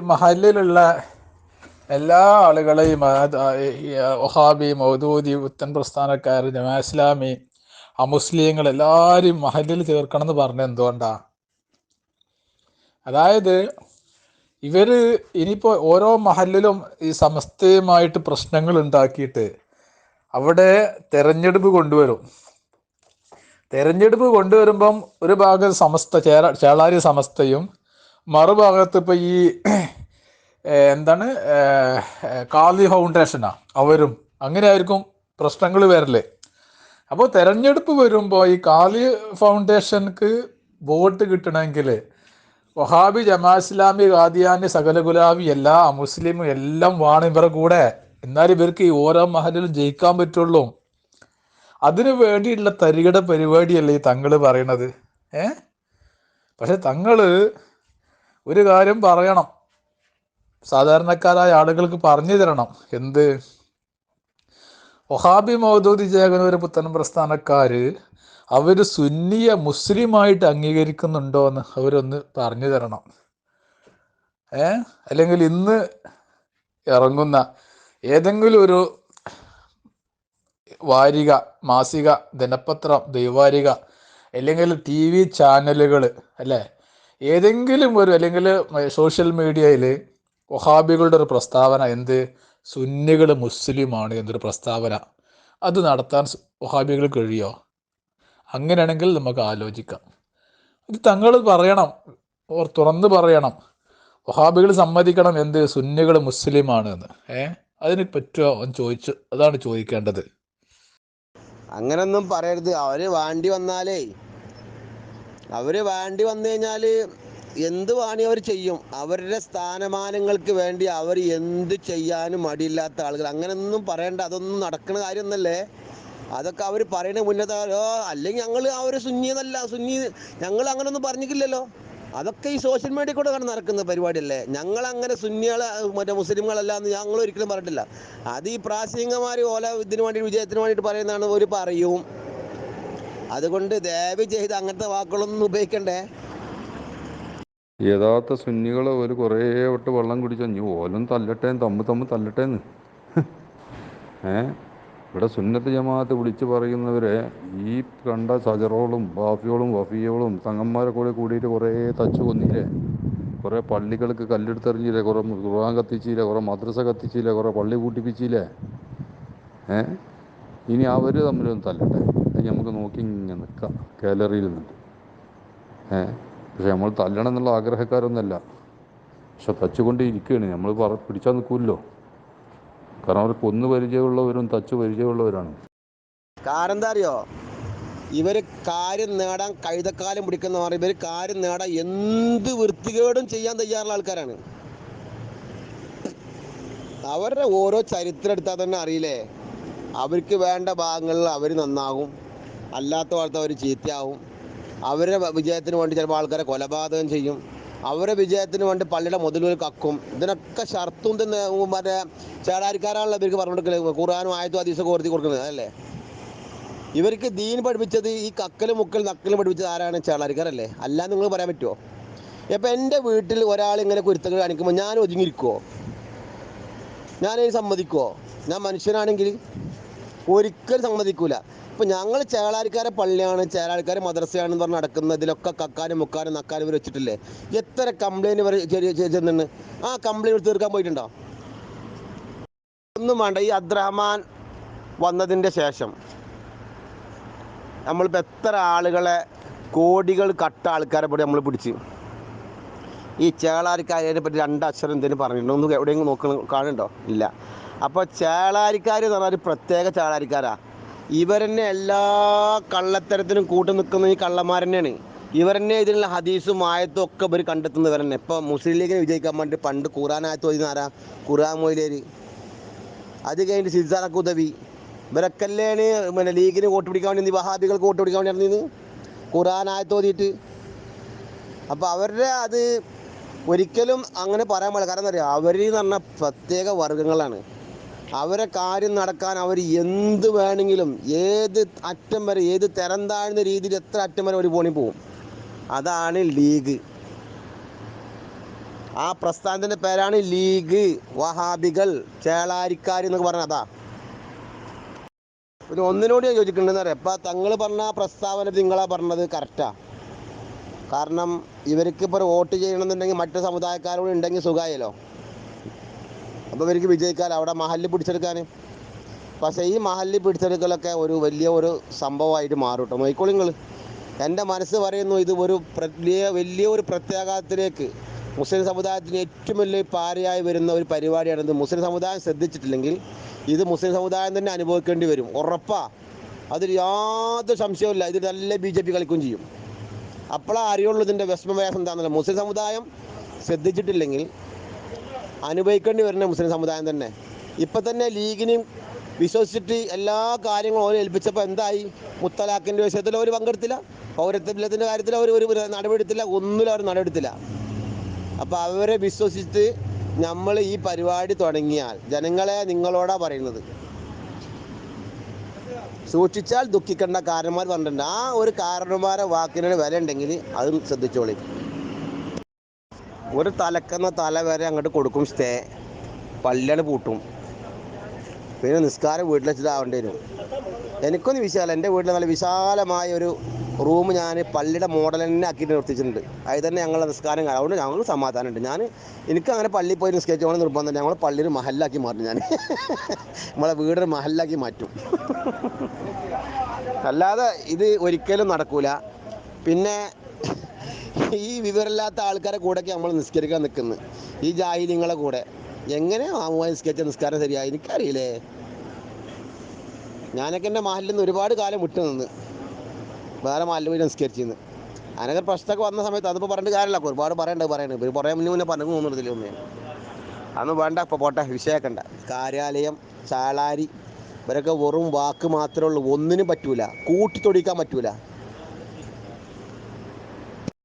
മഹലിലുള്ള എല്ലാ ആളുകളെയും ഒഹാബി മൗദൂദി ഉത്തൻ പ്രസ്ഥാനക്കാർ ജമാ ഇസ്ലാമി അമുസ്ലിങ്ങൾ എല്ലാവരും മഹലിൽ ചേർക്കണം എന്ന് പറഞ്ഞ എന്തുകൊണ്ടാ? അതായത് ഇവർ ഇനിയിപ്പോ ഓരോ മഹലിലും ഈ സമസ്തയുമായിട്ട് പ്രശ്നങ്ങൾ ഉണ്ടാക്കിയിട്ട് അവിടെ തെരഞ്ഞെടുപ്പ് കൊണ്ടുവരും. തെരഞ്ഞെടുപ്പ് കൊണ്ടുവരുമ്പം ഒരു ഭാഗം സമസ്ത ചേളാരി സമസ്തയും മറുഭാഗത്ത് ഇപ്പം ഈ എന്താണ് കാളി ഫൗണ്ടേഷനാ അവരും അങ്ങനെ ആയിരിക്കും പ്രശ്നങ്ങൾ വരൽ. അപ്പോൾ തെരഞ്ഞെടുപ്പ് വരുമ്പോൾ ഈ കാളി ഫൗണ്ടേഷൻക്ക് വോട്ട് കിട്ടണമെങ്കിൽ വഹാബി ജമാ ഇസ്ലാമി ഖാദിയാനി സകല ഗുലാബി എല്ലാ മുസ്ലിമും എല്ലാം വേണം ഇവരുടെ കൂടെ. എന്നാൽ ഇവർക്ക് ഈ ഓരോ മഹലിലും ജയിക്കാൻ പറ്റുള്ളൂ. അതിനു വേണ്ടിയിട്ടുള്ള തരികിട പരിപാടിയല്ലേ ഈ തങ്ങൾ പറയണത്? ഏ? പക്ഷെ തങ്ങൾ ഒരു കാര്യം പറയണം. സാധാരണക്കാരായ ആളുകൾക്ക് പറഞ്ഞു തരണം. എന്ത്? ഒഹാബി മൗദൂദി ജേഗനൂര് പുത്തൻ പ്രസ്ഥാനക്കാര് അവർ സുന്നിയ മുസ്ലിമായിട്ട് അംഗീകരിക്കുന്നുണ്ടോ എന്ന് അവരൊന്ന് പറഞ്ഞു തരണം. ഏ? അല്ലെങ്കിൽ ഇന്ന് ഇറങ്ങുന്ന ഏതെങ്കിലും ഒരു വാരിക മാസിക ദിനപത്രം ദൈവാരിക അല്ലെങ്കിൽ ടി വി ചാനലുകൾ അല്ലേ? ഏതെങ്കിലും ഒരു അല്ലെങ്കിൽ സോഷ്യൽ മീഡിയയിൽ വഹാബികളുടെ ഒരു പ്രസ്താവന എന്ത്? സുന്നികൾ മുസ്ലിമാണ് എന്നൊരു പ്രസ്താവന. അത് നടത്താൻ വഹാബികൾ കഴിയോ? അങ്ങനെയാണെങ്കിൽ നമുക്ക് ആലോചിക്കാം. ഇത് തങ്ങൾ പറയണം ഓർ തുറന്ന് പറയണം. വഹാബികൾ സമ്മതിക്കണം എന്ത്? സുന്നികൾ മുസ്ലിമാണ് എന്ന്. ഏ? അതിന് പറ്റുമോ എന്ന് ചോദിച്ചു അതാണ് ചോദിക്കേണ്ടത്. അങ്ങനൊന്നും പറയരുത്. അവർ വാണ്ടി വന്നാലേ അവർ വേണ്ടി വന്നു കഴിഞ്ഞാൽ എന്ത് വാണി അവർ ചെയ്യും. അവരുടെ സ്ഥാനമാനങ്ങൾക്ക് വേണ്ടി അവർ എന്ത് ചെയ്യാനും മടിയില്ലാത്ത ആളുകൾ അങ്ങനൊന്നും പറയണ്ട അതൊന്നും നടക്കുന്ന കാര്യമൊന്നല്ലേ? അതൊക്കെ അവർ പറയുന്ന മുന്നത്തെ അല്ലെങ്കിൽ ഞങ്ങൾ അവർ ഒരു സുന്നിന്നല്ല സുന്നി ഞങ്ങൾ അങ്ങനൊന്നും പറഞ്ഞിട്ടില്ലല്ലോ. അതൊക്കെ ഈ സോഷ്യൽ മീഡിയ കൂടെ കണ്ട് നടക്കുന്ന പരിപാടിയല്ലേ? ഞങ്ങൾ അങ്ങനെ സുന്നികളെ മറ്റേ മുസ്ലിങ്ങളല്ല എന്ന് ഞങ്ങൾ ഒരിക്കലും പറഞ്ഞിട്ടില്ല. അത് ഈ പ്രാസംഗികമാർ ഓല ഇതിനു വേണ്ടി വിജയത്തിന് വേണ്ടിയിട്ട് പറയുന്നതാണ് ഒരു പറയും. അതുകൊണ്ട് ദയവ് ചെയ്ത് അങ്ങനത്തെ വാക്കുകളൊന്നും ഉപയോഗിക്കണ്ടേ? യഥാർത്ഥ സുന്നികളെ ഒരു കുറേ വട്ട് വെള്ളം കുടിച്ചു നീ ഓലും തല്ലട്ടെ തമ്മ് തമ്മ് തല്ലട്ടേന്ന്. ഏ? ഇവിടെ സുന്നത്ത് ജമാഅത്ത് വിളിച്ചു പറയുന്നവരെ ഈ കണ്ട സജറോളും ബാഫിയോളും വഫിയോളും തങ്ങന്മാരെ കൂടെ കൂടിയിട്ട് കുറേ തച്ചു കൊന്നില്ലേ? കുറേ പള്ളികൾക്ക് കല്ലെടുത്തെറിഞ്ഞില്ലേ? കുറേ ഖുർആൻ കത്തിച്ചില്ലേ? കുറേ മദ്രസ കത്തിച്ചില്ലേ? കുറേ പള്ളി കൂട്ടിപ്പിച്ചില്ലേ ഏ? ഇനി അവർ തമ്മിലൊന്നും തല്ലട്ടെ. അത് നമുക്ക് നോക്കി ഇങ്ങനെ നിൽക്കാം ഗാലറിയിൽ നിന്നിട്ട്. ഏ? പക്ഷെ നമ്മൾ തല്ലണം എന്നുള്ള ആഗ്രഹക്കാരൊന്നുമല്ല. പക്ഷെ തച്ചുകൊണ്ട് ഇരിക്കുകയാണ്. നമ്മൾ പറ പിടിച്ചാൽ നിൽക്കുമല്ലോ കാരണം അവർ ഒന്ന് പരിചയമുള്ളവരും തച്ച് പരിചയമുള്ളവരാണ്. കാരണം എന്താ അറിയോ ഇവർ കാര്യം നേടാൻ കഴുതക്കാലം പിടിക്കുന്ന പറയും ഇവർ കാര്യം നേടാൻ എന്ത് വൃത്തികേടും ചെയ്യാൻ തയ്യാറുള്ള ആൾക്കാരാണ്. അവരുടെ ഓരോ ചരിത്രം എടുത്താൽ തന്നെ അറിയില്ലേ? അവർക്ക് വേണ്ട ഭാഗങ്ങളിൽ അവർ നന്നാകും. അല്ലാത്ത ഭാഗത്ത് അവർ ചീത്തയാവും. അവരുടെ വിജയത്തിന് വേണ്ടി ചിലപ്പോൾ ആൾക്കാരെ കൊലപാതകം ചെയ്യും. അവരുടെ വിജയത്തിന് വേണ്ടി പള്ളിയുടെ മുതലുകൾ കക്കും. ഇതിനൊക്കെ ഷർത്തും തന്നെ മറ്റേ ചേടാരിക്കാരാണല്ലോ ഇവർക്ക് പറഞ്ഞു കൊടുക്കുന്നത് ഖുർആാനും ആയത്തും അതീസൊക്കെ ഓർത്തി കൊടുക്കുന്നത്. അല്ലേ ഇവർക്ക് ദീൻ പഠിപ്പിച്ചത് ഈ കക്കലും മുക്കലും നക്കലും പഠിപ്പിച്ചത് ആരാണ്? ചേളാരിക്കാരല്ലേ അല്ല നിങ്ങൾ പറയാൻ പറ്റുമോ ഇപ്പം എന്റെ വീട്ടിൽ ഒരാൾ ഇങ്ങനെ കുരുത്തങ്ങൾ കാണിക്കുമ്പോൾ ഞാൻ ഒതുങ്ങിയിരിക്കുമോ ഞാൻ സമ്മതിക്കുമോ ഞാൻ മനുഷ്യനാണെങ്കിൽ ഒരിക്കലും സമ്മതിക്കൂല. ഇപ്പം ഞങ്ങൾ ചേളാരിക്കാരെ പള്ളിയാണ് ചേളാരിക്കാരെ മദ്രസയാണെന്ന് പറഞ്ഞ് നടക്കുന്നതിലൊക്കെ കക്കാനും മുക്കാനും നക്കാനും ഇവർ വെച്ചിട്ടില്ലേ? എത്ര കംപ്ലൈന്റ് ഇവർ ചെന്നുണ്ട് ആ കംപ്ലൈന്റ് തീർക്കാൻ പോയിട്ടുണ്ടോ? ഒന്നും വേണ്ട. ഈ അബ്ദുറഹ്മാൻ വന്നതിന്റെ ശേഷം നമ്മളിപ്പോൾ എത്ര ആളുകളെ കോടികൾ കട്ട ആൾക്കാരെ പറ്റി നമ്മൾ പിടിച്ച്. ഈ ചേളാരിക്കാരെ പറ്റി രണ്ട് അക്ഷരം എന്തെങ്കിലും പറഞ്ഞിട്ടുണ്ടോ? ഒന്ന് എവിടെയെങ്കിലും നോക്കണം കാണുന്നുണ്ടോ? ഇല്ല. അപ്പോൾ ചേളാരിക്കാർ എന്ന് പറഞ്ഞാൽ പ്രത്യേക ചേളാരിക്കാരാ. ഇവരെന്നെ എല്ലാ കള്ളത്തരത്തിനും കൂട്ടു നിൽക്കുന്ന ഈ കള്ളന്മാർ തന്നെയാണ് ഇവരെന്നെ ഇതിനുള്ള ഹദീസും ആയത്തും ഒക്കെ ഇവർ കണ്ടെത്തുന്നവർ തന്നെ ഇപ്പോൾ മുസ്ലിം ലീഗിനെ വിജയിക്കാൻ വേണ്ടി പണ്ട് ഖുറാൻ ആയത്ത് ഓതുന്ന ആരാ? ഖുറാൻ മൊയിലേര് അത് കഴിഞ്ഞിട്ട് സിദ്ധാർക്ക് ഉദവി. ഇവരൊക്കെല്ലേണ് പിന്നെ ലീഗിന് വോട്ട് പിടിക്കാൻ വേണ്ടി വഹാബികൾക്ക് വോട്ട് പിടിക്കാൻ വേണ്ടി ഇറങ്ങിയത്? ഖുറാൻ ആയത്ത് ഓതിയിട്ട്. അപ്പോൾ അവരുടെ അത് ഒരിക്കലും അങ്ങനെ പറയാൻ പാടില്ല. കാരണം എന്താ പറയുക അവർ എന്ന് പറഞ്ഞാൽ പ്രത്യേക വർഗങ്ങളാണ് അവരെ കാര്യം നടക്കാൻ അവർ എന്ത് വേണമെങ്കിലും ഏത് അറ്റം വരെ ഏത് തരം താഴ്ന്ന രീതിയിൽ എത്ര അറ്റം വരെ ഒരു പോണി പോവും. അതാണ് ലീഗ്. ആ പ്രസ്ഥാനത്തിന്റെ പേരാണ് ലീഗ്. വഹാബികൾ ചേളാരിക്കാർ എന്നൊക്കെ പറഞ്ഞ അതാ. പിന്നെ ഒന്നിനോട് ഞാൻ യോജിക്കുന്നുണ്ടെന്ന് പറയാം. തങ്ങൾ പറഞ്ഞ പ്രസ്താവന നിങ്ങളാ പറഞ്ഞത് കറക്റ്റാ കാരണം ഇവർക്ക് ഇപ്പോൾ വോട്ട് ചെയ്യണമെന്നുണ്ടെങ്കിൽ മറ്റു സമുദായക്കാരോട് ഉണ്ടെങ്കിൽ സുഖമായല്ലോ അപ്പോൾ ഇവർക്ക് വിജയിക്കാൻ അവിടെ മഹല്ല് പിടിച്ചെടുക്കാൻ. പക്ഷേ ഈ മഹല്ല് പിടിച്ചെടുക്കലൊക്കെ ഒരു വലിയ ഒരു സംഭവമായിട്ട് മാറും കേട്ടോ. നോയിക്കോളി നിങ്ങൾ. എന്റെ മനസ്സ് പറയുന്നു ഇത് ഒരു വലിയ വലിയ ഒരു പ്രത്യാഘാതത്തിലേക്ക് മുസ്ലിം സമുദായത്തിന് ഏറ്റവും വലിയ പാരയായി വരുന്ന ഒരു പരിപാടിയാണിത്. മുസ്ലിം സമുദായം ശ്രദ്ധിച്ചിട്ടില്ലെങ്കിൽ ഇത് മുസ്ലിം സമുദായം തന്നെ അനുഭവിക്കേണ്ടി വരും. ഉറപ്പാ. അതിൽ യാതൊരു സംശയവുമില്ല ഇത് നല്ല ബി ജെ പി കളിക്കുകയും ചെയ്യും. അപ്പോഴാ അറിയുള്ളൂ ഇതിന്റെ വിഷമവ്യാസം എന്താണെന്നല്ല മുസ്ലിം സമുദായം ശ്രദ്ധിച്ചിട്ടില്ലെങ്കിൽ അനുഭവിക്കേണ്ടി വരുന്ന മുസ്ലിം സമുദായം തന്നെ. ഇപ്പം തന്നെ ലീഗിനെയും വിശ്വസിച്ചിട്ട് എല്ലാ കാര്യങ്ങളും ഓരോ ഏൽപ്പിച്ചപ്പോൾ എന്തായി? മുത്തലാഖിന്റെ വിഷയത്തിൽ അവർ പങ്കെടുത്തില്ല. പൗരത്വ ബില്ലത്തിന്റെ കാര്യത്തിൽ അവർ ഒരു നടപടിയെടുത്തില്ല. ഒന്നിലും അവർ നടപടിയെടുത്തില്ല. അപ്പോൾ അവരെ വിശ്വസിച്ച് നമ്മൾ ഈ പരിപാടി തുടങ്ങിയാൽ ജനങ്ങളെ നിങ്ങളോടാ പറയുന്നത്? സൂക്ഷിച്ചാൽ ദുഃഖിക്കേണ്ട കാരണന്മാർ പറഞ്ഞിട്ടുണ്ട് ആ ഒരു കാരണന്മാരെ വാക്കിനൊരു വില ഉണ്ടെങ്കിൽ അതും ശ്രദ്ധിച്ചോളി. ഒരു തലക്കെന്ന തല വരെ അങ്ങോട്ട് കൊടുക്കും സ്റ്റേ. പള്ളിയാണ് പൂട്ടും. പിന്നെ നിസ്കാരം വീട്ടിൽ വെച്ചിട്ടാവേണ്ടി വരും. എനിക്കൊന്നും വിശാലം എന്റെ വീട്ടിൽ നല്ല വിശാലമായ ഒരു റൂം ഞാൻ പള്ളിയുടെ മോഡൽ തന്നെ ആക്കിയിട്ട് നിർത്തിച്ചിട്ടുണ്ട്. അതിൽ തന്നെ ഞങ്ങളുടെ നിസ്കാരം കാണാം അതുകൊണ്ട് ഞങ്ങൾ സമാധാനമുണ്ട്. ഞാൻ എനിക്ക് അങ്ങനെ പള്ളിയിൽ പോയി നിസ്കരിച്ചോളം നിർബന്ധം ഞങ്ങൾ പള്ളിയിൽ മഹലാക്കി മാറ്റും ഞാൻ. നമ്മളെ വീടൊരു മഹലാക്കി മാറ്റും. അല്ലാതെ ഇത് ഒരിക്കലും നടക്കൂല. പിന്നെ ഈ വിവരമില്ലാത്ത ആൾക്കാരെ കൂടെയൊക്കെ നമ്മൾ നിസ്കരിക്കാൻ നിൽക്കുന്നത് ഈ ജാഹിലിങ്ങളെ കൂടെ. എങ്ങനെ മാമുമായി നിസ്കരിച്ച നിസ്കാരം ശരിയായി? എനിക്കറിയില്ലേ? ഞാനൊക്കെ എന്റെ മഹലിൽ നിന്ന് ഒരുപാട് കാലം വിട്ടു നിന്ന്. വേറെ മഹലിൽ പോയി നിസ്കരിച്ചിരുന്നു. അതിനൊക്കെ പ്രശ്നമൊക്കെ വന്ന സമയത്ത് അതിപ്പോൾ പറഞ്ഞിട്ട് കാര്യമില്ല. ഒരുപാട് പറയണ്ടത് പറയണത് ഇവർ കുറേ മുന്നേ മുന്നേ പറഞ്ഞു തോന്നുന്നില്ല ഒന്നേ അന്ന് വേണ്ട ഇപ്പോൾ പോട്ടെ. വിഷയക്കണ്ട കാര്യാലയം ചാളാരി ഇവരൊക്കെ വെറും വാക്ക് മാത്രമേ ഉള്ളൂ. ഒന്നിനും പറ്റൂല. കൂട്ടി തൊടിക്കാൻ പറ്റൂല.